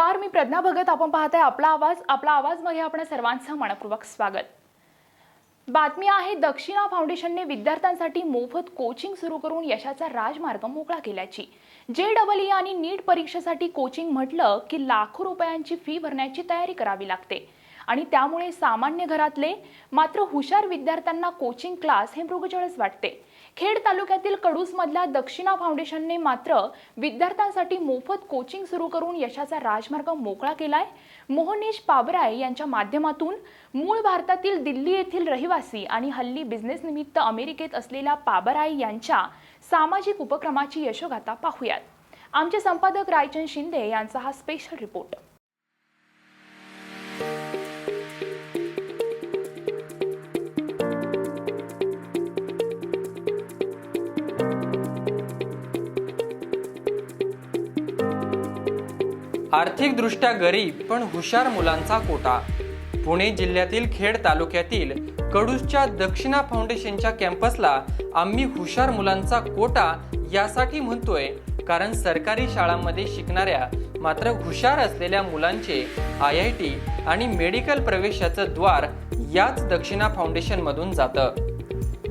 नमस्कार मी प्रज्ञा भगत. आपण पाहताय आपला आवाज आपला आवाजमध्ये आपण सर्वांचं मनपूर्वक स्वागत. बातमी आहे दक्षिणा फाउंडेशनने विद्यार्थ्यांसाठी मोफत कोचिंग सुरू करून यशाचा राजमार्ग मोकळा केल्याची. जे डबल ई e आणि नीट परीक्षेसाठी कोचिंग म्हटलं की लाखो रुपयांची फी भरण्याची तयारी करावी लागते. आणि त्यामुळे सामान्य घरातले मात्र हुशार विद्यार्थ्यांना कोचिंग क्लास हे मृगजळच वाटते. खेड तालुक्यातील कडूसमधल्या दक्षिणा फाउंडेशनने मात्र विद्यार्थ्यांसाठी मोफत कोचिंग सुरू करून यशाचा राजमार्ग मोकळा केलाय. मोहनेश पाबराय यांच्या माध्यमातून मूळ भारतातील दिल्ली येथील रहिवासी आणि हल्ली बिझनेस निमित्त अमेरिकेत असलेल्या पाबराय यांच्या सामाजिक उपक्रमाची यशोगाथा पाहूयात. आमचे संपादक रायचंद शिंदे यांचा हा स्पेशल रिपोर्ट आर्थिकदृष्ट्या गरीब पण हुशार मुलांचा कोटा. पुणे जिल्ह्यातील खेड तालुक्यातील कडूसच्या दक्षिणा फाउंडेशनच्या कॅम्पसला आम्ही हुशार मुलांचा कोटा यासाठी म्हणतोय कारण सरकारी शाळांमध्ये शिकणाऱ्या मात्र हुशार असलेल्या मुलांचे आय आय टी आणि मेडिकल प्रवेशाचं द्वार याच दक्षिणा फाउंडेशन मधून जातं.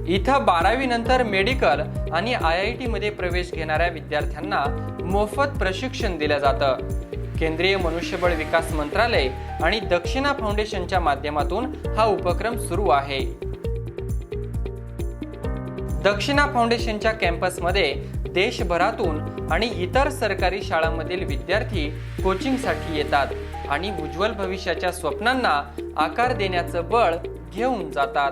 इथं बारावी नंतर मेडिकल आणि आय आय टी मध्ये प्रवेश घेणाऱ्या विद्यार्थ्यांना मोफत प्रशिक्षण दिलं जातं. केंद्रीय मनुष्यबळ विकास मंत्रालय आणि दक्षिणा फाउंडेशनच्या माध्यमातून हा उपक्रम सुरू आहे. दक्षिणा फाउंडेशनच्या कॅम्पसमध्ये देशभरातून आणि इतर सरकारी शाळांमधील विद्यार्थी कोचिंगसाठी येतात आणि उज्ज्वल भविष्याच्या स्वप्नांना आकार देण्याचं बळ घेऊन जातात.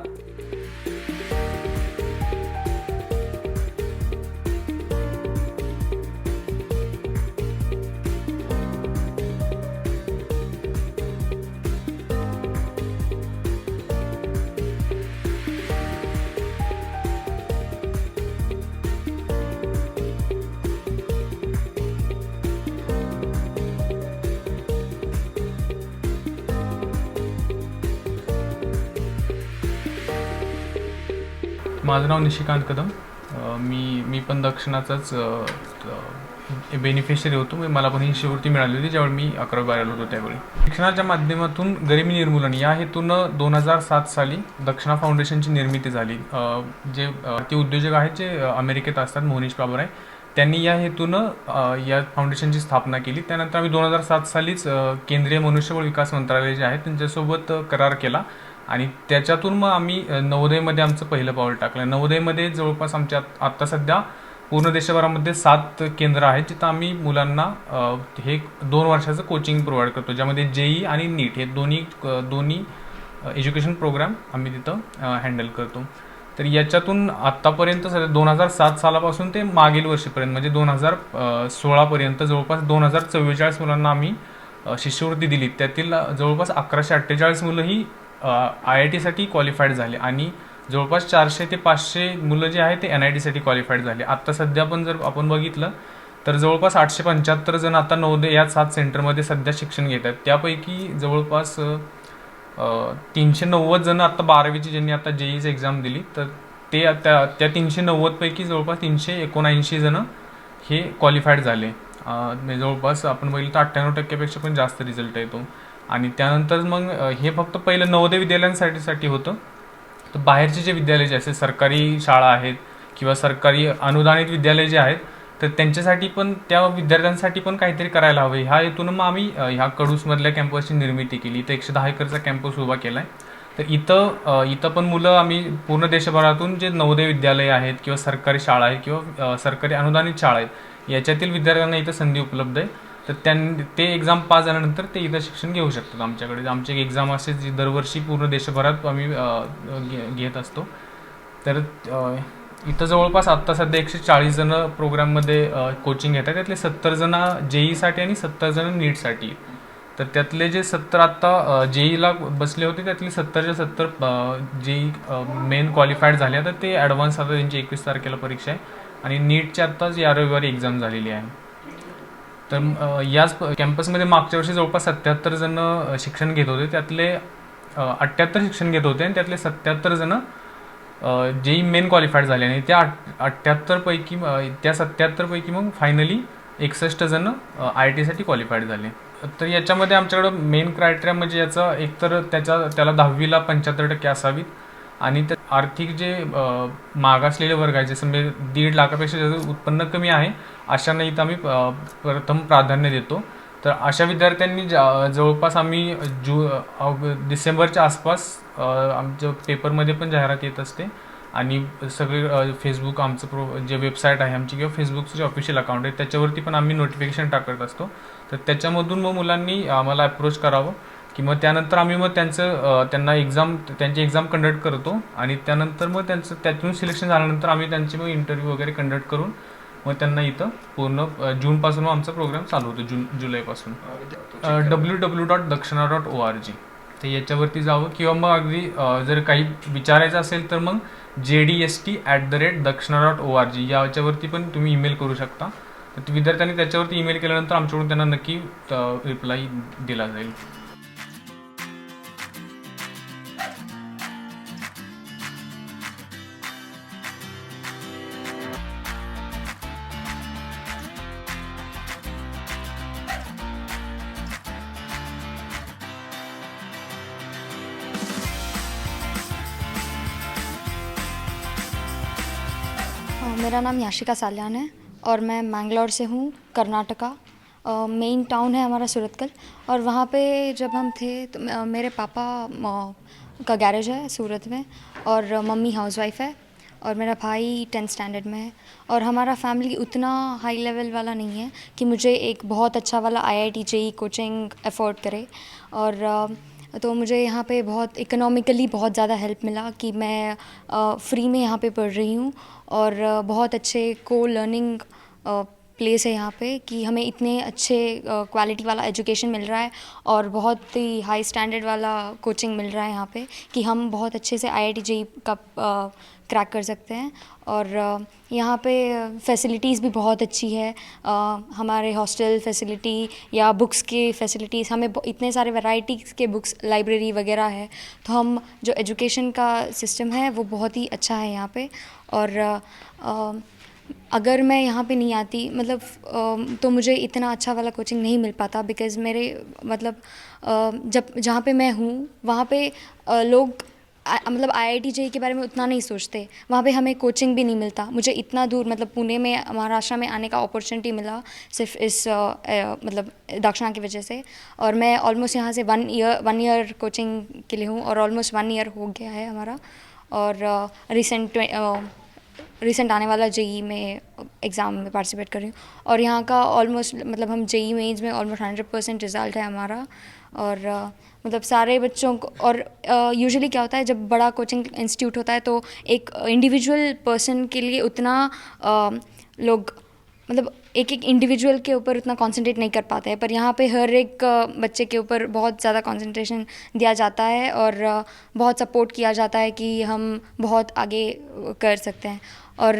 माझं नाव निशिकांत कदम. मी मी पण दक्षिणाचाच बेनिफिशरी होतो. म्हणजे मला पण ही शिवृत्ती मिळाली होती ज्यावेळी मी अकरावी बारावी होतो त्यावेळी. शिक्षणाच्या माध्यमातून गरिबी निर्मूलन या हेतूनं दोन हजार सात साली दक्षिणा फाउंडेशनची निर्मिती झाली. जे ते उद्योजक आहेत जे अमेरिकेत असतात मोहनीश बाबराय त्यांनी या हेतूनं या फाउंडेशनची स्थापना केली. त्यानंतर आम्ही दोन हजार सात सालीच केंद्रीय मनुष्यबळ विकास मंत्रालय जे आहे त्यांच्यासोबत करार केला. आणि त्याच्यातून मग आम्ही नवोदयमध्ये आमचं पहिलं पाऊल टाकलं. नवोदयमध्ये जवळपास आमच्या आत- आत्ता सध्या पूर्ण देशभरामध्ये सात केंद्र आहेत जिथं आम्ही मुलांना हे दोन वर्षाचं कोचिंग प्रोव्हाइड करतो ज्यामध्ये जेई आणि नीट हे दोन्ही दोन्ही एज्युकेशन प्रोग्राम आम्ही तिथं हँडल करतो. तर याच्यातून आत्तापर्यंत सध्या दोन हजार सात सालापासून ते मागील वर्षीपर्यंत म्हणजे दोन हजार सोळापर्यंत जवळपास दोन हजार चव्वेचाळीस मुलांना आम्ही शिष्यवृत्ती दिली. त्यातील जवळपास अकराशे अठ्ठेचाळीस मुलं ही आय आय टीसाठी क्वालिफाईड झाले. आणि जवळपास चारशे ते पाचशे मुलं जे आहेत ते एन आय टीसाठी क्वालिफाईड झाले. आत्ता सध्या पण जर आपण बघितलं तर जवळपास आठशे पंच्याहत्तर जण आता नवोदय या सात सेंटरमध्ये सध्या शिक्षण घेत आहेत. त्यापैकी जवळपास तीनशे नव्वद जण आता बारावीची ज्यांनी आता जेईची एक्झाम दिली तर ते त्या त्या तीनशे नव्वदपैकी जवळपास तीनशे एकोणऐंशी जणं हे क्वालिफाईड झाले. म्हणजे जवळपास आपण बघितलं तर अठ्ठ्याण्णव टक्क्यापेक्षा पण जास्त रिझल्ट येतो आणि त्यानंतर मग हे फक्त पहिलं नवोदय विद्यालयांसाठीसाठी होतं. तर बाहेरचे जे विद्यालय जे असे सरकारी शाळा आहेत किंवा सरकारी अनुदानित विद्यालय जे आहेत तर त्यांच्यासाठी पण त्या विद्यार्थ्यांसाठी पण काहीतरी करायला हवे. ह्या हेतून मग आम्ही ह्या कडूसमधल्या कॅम्पसची निर्मिती केली. इथं एकशे दहा एकरचा कॅम्पस उभा केला आहे तर इथं इथं पण मुलं आम्ही पूर्ण देशभरातून जे नवोदय विद्यालय आहेत किंवा सरकारी शाळा आहेत किंवा सरकारी अनुदानित शाळा आहेत याच्यातील विद्यार्थ्यांना इथं संधी उपलब्ध आहे. तर त्यां ते एक्झाम पास झाल्यानंतर ते इथं शिक्षण घेऊ शकतात आमच्याकडे. आमची एक एक्झाम असते जी दरवर्षी पूर्ण देशभरात आम्ही घे- घेत असतो. तर इथं जवळपास आत्ता सध्या एकशे चाळीस जणं प्रोग्राममध्ये कोचिंग घेतात त्यातले सत्तर जण जेईसाठी आणि सत्तर जण नीटसाठी. तर त्यातले जे सत्तर आत्ता जेईला बसले होते त्यातले सत्तरच्या सत्तर जेई मेन क्वालिफाईड झाले. तर ते ॲडव्हान्स आता त्यांची एकवीस तारखेला परीक्षा आहे. आणि नीटची आत्ताच या रविवारी एक्झाम झालेली आहे. तर याच कॅम्पसमध्ये मागच्या वर्षी जवळपास सत्याहत्तर जण शिक्षण घेत होते. त्यातले अठ्ठ्याहत्तर शिक्षण घेत होते आणि त्यातले सत्याहत्तर जण जेई मेन क्वालिफाईड झाले आणि त्या अठ्ठ्याहत्तरपैकी त्या सत्याहत्तरपैकी मग फायनली एकसष्ट जण आय टीसाठी क्वालिफाईड झाले. तर याच्यामध्ये आमच्याकडं मेन क्रायटेरिया म्हणजे याचं एकतर त्याच्या त्याला दहावीला पंच्याहत्तर टक्के असावीत आणि त्या आर्थिक जे मागासलेले वर्ग आहे जसं म्हणजे दीड लाखापेक्षा ज्याचं उत्पन्न कमी आहे अशांना इथं आम्ही प्रथम प्राधान्य देतो. तर अशा विद्यार्थ्यांनी जवळपास आम्ही जू डिसेंबरच्या आसपास आमच्या पेपरमध्ये पण जाहिरात येत असते. आणि सगळे फेसबुक आमचं प्रो जे वेबसाईट आहे आमची किंवा फेसबुकचं जे ऑफिशियल अकाउंट आहे त्याच्यावरती पण आम्ही नोटिफिकेशन टाकत असतो. तर त्याच्यामधून मग मुलांनी आम्हाला अप्रोच करावं. की मग त्यानंतर आम्ही मग त्यांचं त्यांना एक्झाम त्यांची एक्झाम कंडक्ट करतो आणि त्यानंतर मग त्यांचं त्यातून सिलेक्शन झाल्यानंतर आम्ही त्यांचे मग इंटरव्ह्यू वगैरे कंडक्ट करून मग त्यांना इथं पूर्ण जूनपासून मग आमचा प्रोग्राम चालू होतो जून जुलैपासून W W dot Dakshina dot O R G तर याच्यावरती जावं किंवा मग अगदी जर काही विचारायचं असेल तर मग J D S T at the rate Dakshina dot O R G याच्यावरती पण तुम्ही ईमेल करू शकता. विद्यार्थ्यांनी त्याच्यावरती ईमेल केल्यानंतर आमच्याकडून त्यांना नक्की रिप्लाय दिला जाईल. मेरा नाम याशिका साल्यान है और मैं मैंगलोर से हूँ, कर्नाटका। मेन टाउन है हमारा सूरतकल और वहाँ पे जब हम थे तो मेरे पापा का गैरेज है सूरत में और मम्मी हाउसवाइफ है और मेरा भाई टेंथ स्टैंडर्ड में है और हमारा फैमिली उतना हाई लेवल वाला नहीं है कि मुझे एक बहुत अच्छा वाला I I T coaching afford करे और तो मुझे यहाँ पे बहुत इकोनॉमिकली बहुत ज़्यादा हेल्प मिला कि मैं फ्री में यहाँ पे पढ़ रही हूँ और बहुत अच्छे को लर्निंग प्लेस है यहाँ पे कि हमें इतने अच्छे क्वालिटी वाला एजुकेशन मिल रहा है और बहुत ही हाई स्टैंडर्ड वाला कोचिंग मिल रहा है यहाँ पे कि हम बहुत अच्छे से आई आई टी जेई का क्रैक कर सकते हैं। और यहाँ पे फैसिलिटीज़ भी बहुत अच्छी है। हमारे हॉस्टल फैसिलिटी या बुक्स की फैसिलिटीज़ हमें इतने सारे वैरायटीज़ के बुक्स लाइब्रेरी वगैरह है। तो हम जो एजुकेशन का सिस्टम है वो बहुत ही अच्छा है यहाँ पे। और अ, अगर मैं यहाँ पे नहीं आती मतलब तो मुझे इतना अच्छा वाला कोचिंग नहीं मिल पाता बिकॉज़ मेरे मतलब जब जहाँ पे मैं हूँ वहाँ पे लोग आ- मतलब आईआईटी जेई के बारे में उतना नहीं सोचते। वहाँ पे हमें कोचिंग भी नहीं मिलता। मुझे इतना दूर मतलब पुणे में महाराष्ट्र में आने का अपॉर्चुनिटी मिला सिर्फ़ इस अ, अ, मतलब दक्षिणा की वजह से। और मैं ऑलमोस्ट यहाँ से one year one year coaching के लिए हूँ और ऑलमोस्ट वन ईयर हो गया है हमारा। और रिसेंट रिसेंट आने वाला जेई में एग्ज़ाम में पार्टिसिपेट कर रही हूँ। और यहाँ का ऑलमोस्ट मतलब हम जेई मेंस में ऑलमोस्ट हंड्रेड परसेंट रिज़ल्ट है हमारा। और मतलब सारे बच्चों को और यूजुअली क्या होता है जब बड़ा कोचिंग इंस्टीट्यूट होता है तो एक इंडिविजुअल पर्सन के लिए उतना लोग मतलब एक एक इंडिविजुअल के ऊपर उतना कंसंट्रेट नहीं कर पाते हैं। पर यहाँ पे हर एक बच्चे के ऊपर बहुत ज़्यादा कंसंट्रेशन दिया जाता है और बहुत सपोर्ट किया जाता है कि हम बहुत आगे कर सकते हैं। और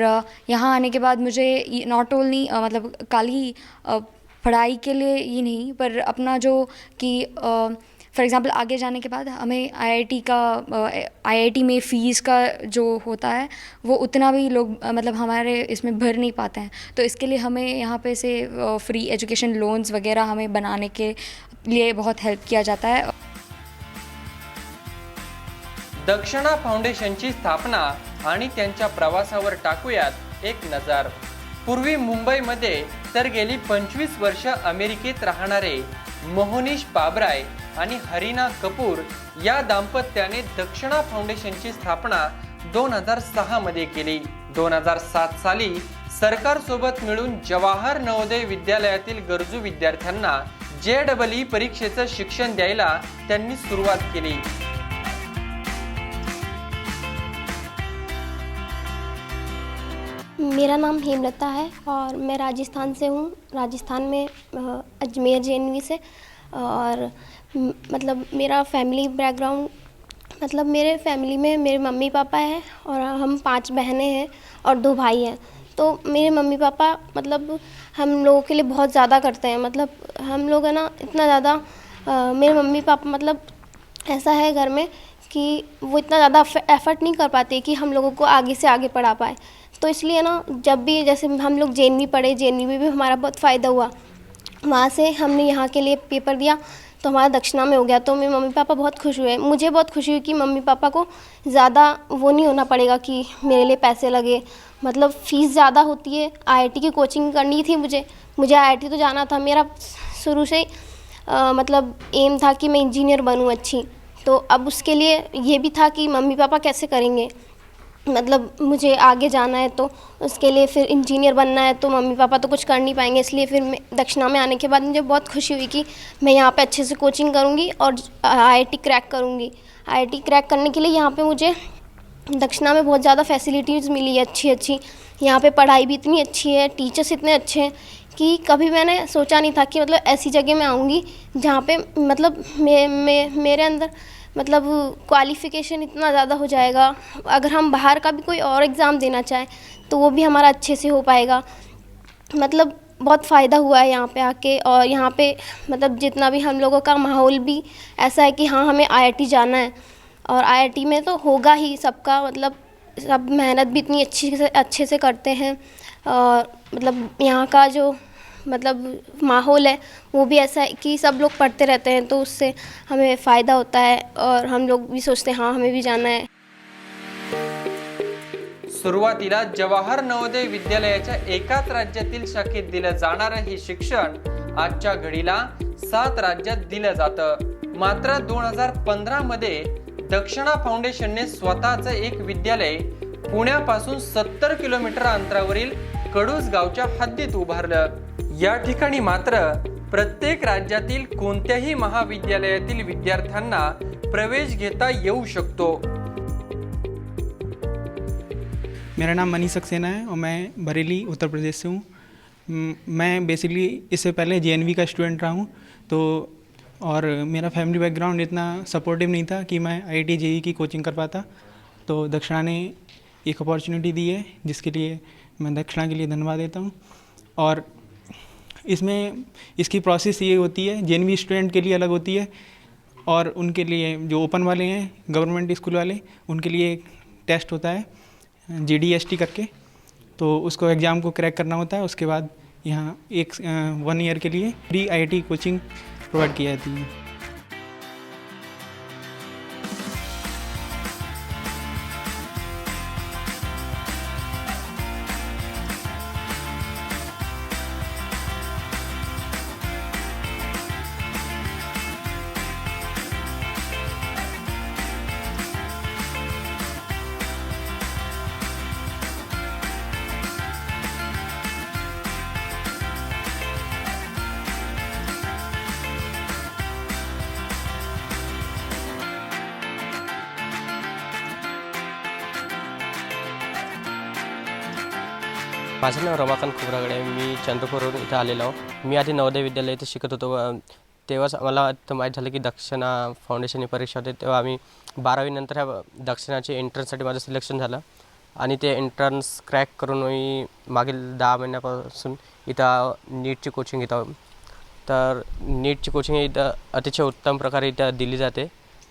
यहाँ आने के बाद मुझे नॉट ओनली मतलब अ, पढ़ाई के लिए ही नहीं पर अपना जो कि फॉर एग्ज़ाम्पल आगे जाने के बाद हमें आईआईटी का आईआईटी में फ़ीस का जो होता है वो उतना भी लोग मतलब हमारे इसमें भर नहीं पाते हैं। तो इसके लिए हमें यहाँ पे से फ्री एजुकेशन लोन्स वगैरह हमें बनाने के लिए बहुत हेल्प किया जाता है। दक्षिणा फाउंडेशनची स्थापना आणि त्यांच्या प्रवासावर टाकूयात एक नजर. पूर्वी मुंबईमध्ये तर गेली पंचवीस वर्ष अमेरिकेत राहणारे मोहनीश बाबराय आणि हरिना कपूर या दाम्पत्याने दक्षिणा फाउंडेशनची स्थापना दोन हजार सहा मध्ये केली. दोन हजार सात साली सरकारसोबत मिळून जवाहर नवोदय विद्यालयातील गरजू विद्यार्थ्यांना जे डबल ई परीक्षेचं शिक्षण द्यायला त्यांनी सुरुवात केली. मेरा नाम हेमलता है और मैं राजस्थान से हूँ। राजस्थान में अजमेर जे से। और मतलब मेरा फैमिली बैकग्राउंड मतलब मेरे फैमिली में मेरे मम्मी पापा हैं और हम पाँच बहनें हैं और दो भाई हैं। तो मेरे मम्मी पापा मतलब हम लोगों के लिए बहुत ज़्यादा करते हैं। मतलब हम लोग है ना, इतना ज़्यादा मेरे मम्मी पापा मतलब ऐसा है घर में कि वो इतना ज़्यादा एफर्ट नहीं कर पाते कि हम लोगों को आगे से आगे पढ़ा पाए। तो इसलिए ना जब भी जैसे हम लोग जे पढ़े जे में भी हमारा बहुत फ़ायदा हुआ। वहाँ से हमने यहाँ के लिए पेपर दिया तो हमारा दक्षिणा में हो गया। तो मेरे मम्मी पापा बहुत खुश हुए। मुझे बहुत खुशी हुई कि मम्मी पापा को ज़्यादा वो नहीं होना पड़ेगा कि मेरे लिए पैसे लगे। मतलब फ़ीस ज़्यादा होती है। आईआईटी की कोचिंग करनी थी मुझे। मुझे आईआईटी तो जाना था। मेरा शुरू से अ, मतलब एम था कि मैं इंजीनियर बनूँ अच्छी। तो अब उसके लिए ये भी था कि मम्मी पापा कैसे करेंगे? मतलब मुझे आगे जाना है तो उसके लिए फिर इंजीनियर बनना है तो मम्मी पापा तो कुछ कर नहीं पाएँगे इसलिए फिर मैं दक्षिणा में आने के बाद मुझे बहुत खुशी हुई कि मैं यहाँ पे अच्छे से कोचिंग करूँगी और आईआईटी क्रैक करूँगी। आईआईटी क्रैक करने के लिए यहाँ पे मुझे दक्षिणा में बहुत ज़्यादा फैसिलिटीज़ मिली है अच्छी अच्छी। यहाँ पे पढ़ाई भी इतनी अच्छी है टीचर्स इतने अच्छे हैं कि कभी मैंने सोचा नहीं था कि मतलब ऐसी जगह मैं आऊँगी जहाँ पे मतलब मे, मे, मेरे अंदर मतलब क्वालिफ़िकेशन इतना ज़्यादा हो जाएगा। अगर हम बाहर का भी कोई और एग्ज़ाम देना चाहें तो वो भी हमारा अच्छे से हो पाएगा। मतलब बहुत फ़ायदा हुआ है यहाँ पे आके, और यहाँ पे मतलब जितना भी हम लोगों का माहौल भी ऐसा है कि हाँ हमें आईआईटी जाना है। और आईआईटी में तो होगा ही सबका मतलब सब मेहनत भी इतनी अच्छी से, अच्छे से करते हैं। और मतलब यहाँ का जो मतलब माहौल है वो भी ऐसा है कि सब लोग पढ़ते रहते हैं तो उससे हमें फ़ायदा होता है और हम लोग भी सोचते हैं हाँ हमें भी जाना है। सुरुवातीला जवाहर नवोदय विद्यालयाच्या एकाच राज्यातील शाखेत दिलं जाणारं हे शिक्षण आजच्या घडीला सात राज्यात दिलं जातं. मात्र दोन हजार पंधरामध्ये दक्षिणा फाउंडेशनने स्वतःचं एक विद्यालय पुण्यापासून सत्तर किलोमीटर अंतरावरील कडूस गावच्या हद्दीत उभारलं. या ठिकाणी मात्र प्रत्येक राज्यातील कोणत्याही महाविद्यालयातील विद्यार्थ्यांना प्रवेश घेता येऊ शकतो. मेरा नाम मनीष सक्सेना है और मैं बरेली उत्तर प्रदेश से हूँ। मैं बेसिकली इससे पहले जे का स्टूडेंट रहा हूँ। तो और मेरा फैमिली बैकग्राउंड इतना सपोर्टिव नहीं था कि मैं आई टी की कोचिंग कर पाता। तो दक्षिणा ने एक अपॉर्चुनिटी दी है जिसके लिए मैं दक्षिणा के लिए धन्यवाद देता हूँ। और इसमें, इसकी प्रोसेस ये होती है जे स्टूडेंट के लिए अलग होती है और उनके लिए जो ओपन वाले हैं गवर्नमेंट स्कूल वाले, उनके लिए एक टेस्ट होता है जी डी एस टी करके। तो उसको एग्ज़ाम को क्रैक करना होता है, उसके बाद यहाँ एक वन ईयर के लिए फ्री आईआईटी कोचिंग प्रोवाइड की जाती है। माझं नाव रमाकांत खोबरागडे मी चंद्रपूरवरून इथं आलेलो आहो. मी आधी नवोदय विद्यालय इथं शिकत होतो. तेव्हाच मला तर माहीत झालं की दक्षिणा फाउंडेशन ही परीक्षा होते. तेव्हा आम्ही बारावीनंतर ह्या दक्षिणाचे एंट्रन्ससाठी माझं सिलेक्शन झालं. आणि ते एंट्रन्स क्रॅक करून मी मागील दहा महिन्यापासून इथं नीटची कोचिंग घेत आहोत तर नीटची कोचिंग इथं अतिशय उत्तम प्रकारे इथं दिली जाते.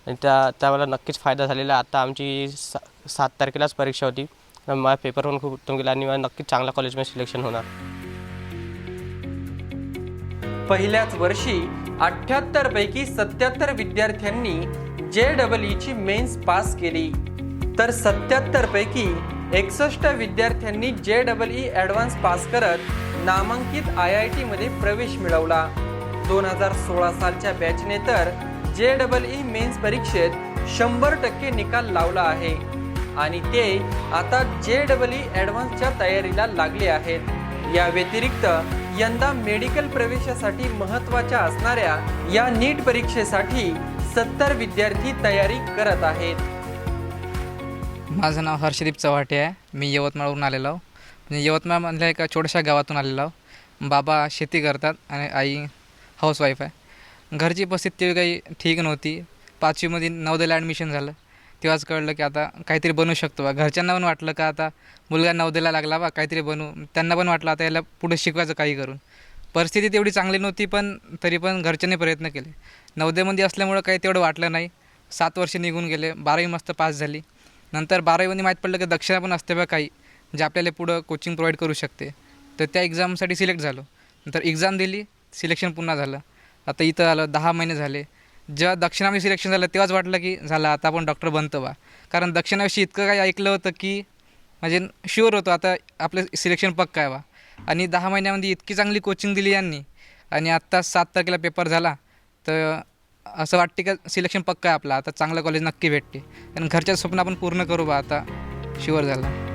आणि त्या त्या मला नक्कीच फायदा झालेला. आता आमची सा सात तारखेलाच परीक्षा होती. माझा पेपर पण खूप उत्तम गेला आणि मला नक्कीच चांगल्या कॉलेजमध्ये सिलेक्शन होणार. पहिल्याच वर्षी अठ्याहत्तर पैकी सत्याहत्तर विद्यार्थ्यांनी जे डबल ईची मेन्स पास केली. तर सत्याहत्तर पैकी एकसष्ट विद्यार्थ्यांनी जे डबल ई ॲडव्हान्स पास करत नामांकित आय आय टीमध्ये प्रवेश मिळवला. दोन हजार सोळा सालच्या बॅचने तर जे डबल ई मेन्स परीक्षेत शंभर टक्के निकाल लावला आहे. आणि ते आता जे डबल ई ॲडव्हान्सच्या तयारीला लागले आहेत. या व्यतिरिक्त यंदा मेडिकल प्रवेशासाठी महत्त्वाच्या असणाऱ्या या नीट परीक्षेसाठी सत्तर विद्यार्थी तयारी करत आहेत. माझं नाव हर्षदीप चव्हाटे आहे. मी यवतमाळवरून आलेलो म्हणजे यवतमाळमधल्या एका छोट्याशा गावातून आलेलो आहो. बाबा शेती करतात आणि आई हाऊसवाईफ आहे. घरची परिस्थिती काही ठीक नव्हती. पाचवीमध्ये नवदेला ॲडमिशन झालं. तेव्हाच कळलं की आता काहीतरी बनू शकतो बा. घरच्यांना पण वाटलं का आता मुलगा नवदेला लागला बा काहीतरी बनू. त्यांना पण वाटलं आता याला पुढे शिकवायचं काही करून. परिस्थिती तेवढी चांगली नव्हती पण तरी पण घरच्यांनी प्रयत्न केले. नवदेमध्ये असल्यामुळं काही तेवढं वाटलं नाही. सात वर्ष निघून गेले बारावी मस्त पास झाली. नंतर बारावीमध्ये माहीत पडलं की दक्षिणा पण असते बा काही जे आपल्याला पुढं कोचिंग प्रोव्हाइड करू शकते. तर त्या एक्झामसाठी सिलेक्ट झालो. नंतर एक्झाम दिली सिलेक्शन पुन्हा झालं. आता इथं आलं दहा महिने झाले. जेव्हा दक्षिणामध्ये सिलेक्शन झालं तेव्हाच वाटलं की झालं आता आपण डॉक्टर बनतो बा. कारण दक्षिणाविषयी इतकं काही ऐकलं होतं की म्हणजे शुअर होतो आता आपलं सिलेक्शन पक्का आहे बा. आणि दहा महिन्यामध्ये इतकी चांगली कोचिंग दिली यांनी. आणि आत्ता सात तारखेला पेपर झाला तर असं वाटते का सिलेक्शन पक्का आहे आपलं. आता चांगलं कॉलेज नक्की भेटते. आणि घरच्या स्वप्न आपण पूर्ण करू बा आता शुअर झालं.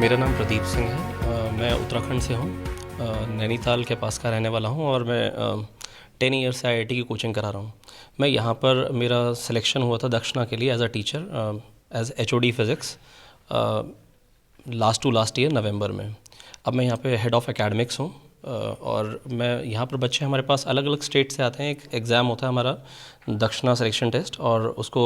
मेरा नाम प्रदीप सिंह है। अ, मैं उत्तराखंड से हूँ। नैनीताल के पास का रहने वाला हूँ और मैं टेन ईयर से आईआईटी की कोचिंग करा रहा हूँ। मैं यहाँ पर मेरा सिलेक्शन हुआ था दक्षिणा के लिए as a teacher as H O D physics last to last year November में। अब मैं यहाँ पे हेड ऑफ़ एकेडमिक्स हूँ और मैं यहाँ पर बच्चे हमारे पास अलग अलग स्टेट से आते हैं। एक एग्ज़ाम होता है हमारा दक्षिणा सिलेक्शन टेस्ट और उसको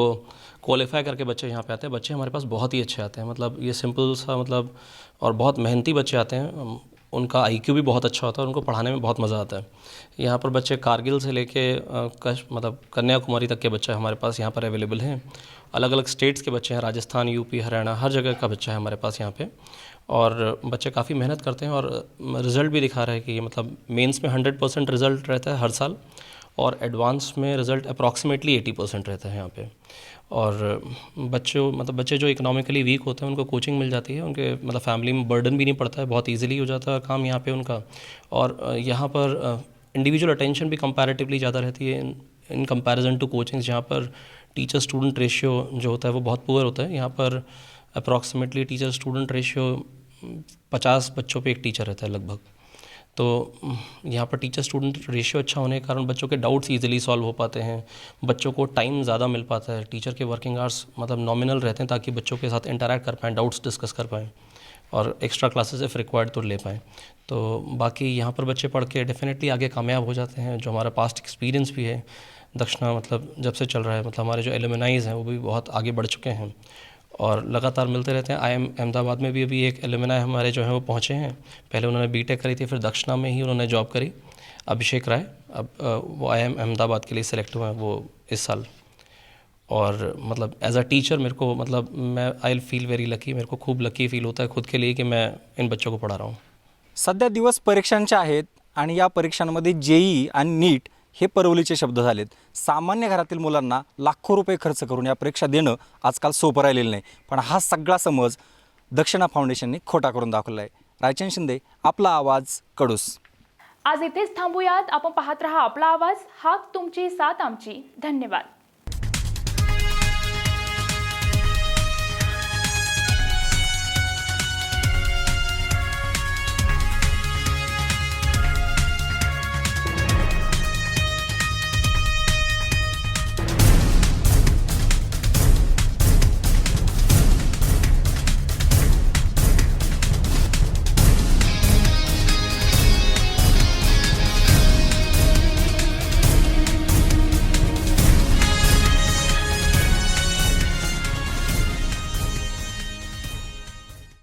क्वालिफाई करके बच्चे यहाँ पे आते हैं। बच्चे हमारे पास बहुत ही अच्छे आते हैं। मतलब ये सिंपल सा मतलब और बहुत मेहनती बच्चे आते हैं। उनका आईक्यू भी बहुत अच्छा होता है और उनको पढ़ाने में बहुत मज़ा आता है। यहाँ पर बच्चे कारगिल से लेके कश मतलब कन्याकुमारी तक के बच्चे हमारे पास यहाँ पर अवेलेबल हैं। अलग अलग स्टेट्स के बच्चे हैं। राजस्थान यूपी हरियाणा, हर जगह का बच्चा है हमारे पास यहाँ पे। और बच्चे काफ़ी मेहनत करते हैं और रिज़ल्ट भी दिखा रहे हैं कि मतलब मेंस में हंड्रेड परसेंट रिज़ल्ट रहता है हर साल। और एडवांस में रिज़ल्ट अप्रॉक्सीमेटली एटी परसेंट रहता है यहाँ पे। और बच्चों मतलब बच्चे जो इकोनॉमिकली वीक होते हैं, उनको कोचिंग मिल जाती है, उनके मतलब फैमिली में बर्डन भी नहीं पड़ता है, बहुत इजीली हो जाता है काम यहाँ पे उनका। और यहाँ पर इंडिविजुअल अटेंशन भी कंपैरेटिवली ज़्यादा रहती है। इन कंपैरिजन टू कोचिंग जहाँ पर टीचर स्टूडेंट रेशियो जो होता है, वो बहुत पुअर होता है। यहाँ पर अप्रॉक्सीमेटली टीचर स्टूडेंट रेशियो पचास बच्चों पे एक टीचर रहता है लगभग। तो यहाँ पर टीचर स्टूडेंट रेशियो अच्छा होने के कारण बच्चों के डाउट्स इजीली सॉल्व हो पाते हैं। बच्चों को टाइम ज़्यादा मिल पाता है। टीचर के वर्किंग आवर्स मतलब नॉमिनल रहते हैं ताकि बच्चों के साथ इंटरेक्ट कर पाएँ डाउट्स डिस्कस कर पाएँ और एक्स्ट्रा क्लासेस इफ़ रिक्वायर्ड तो ले पाएँ। तो बाकी यहाँ पर बच्चे पढ़ के डेफिनेटली आगे कामयाब हो जाते हैं, जो हमारा पास्ट एक्सपीरियंस भी है। दक्षिणा मतलब जब से चल रहा है मतलब हमारे जो एलिमनाइज हैं, वो भी बहुत आगे बढ़ चुके हैं। और लगातार मिलते रहते हैं। आई एम अहमदाबाद में भी अभी एक एलिमनाई हमारे जो हैं वो पहुँचे हैं। पहले उन्होंने बीटेक करी थी फिर दक्षिणा में ही उन्होंने जॉब करी। अभिषेक राय अब वो आई एम अहमदाबाद के लिए सिलेक्ट हुए हैं वो इस साल। और मतलब एज अ टीचर मेरे को मतलब मैं आई फील वेरी लकी मेरे को खूब लकी फील होता है खुद के लिए कि मैं इन बच्चों को पढ़ा रहा हूँ। सध्या दिवस परीक्षांचे आहेत आणि या परीक्षांमध्ये जेई आणि नीट हे परवलीचे शब्द झालेत. सामान्य घरातील मुलांना लाखो रुपये खर्च करून या परीक्षा देणं आजकाल सोपं राहिलेलं नाही. पण हा सगळा समज दक्षिणा फाउंडेशनने खोटा करून दाखवला आहे रायचंद शिंदे आपला आवाज कडूस. आज इथेच थांबूयात. आपण पाहत रहा आपला आवाज. हाक तुमची साथ आमची. धन्यवाद.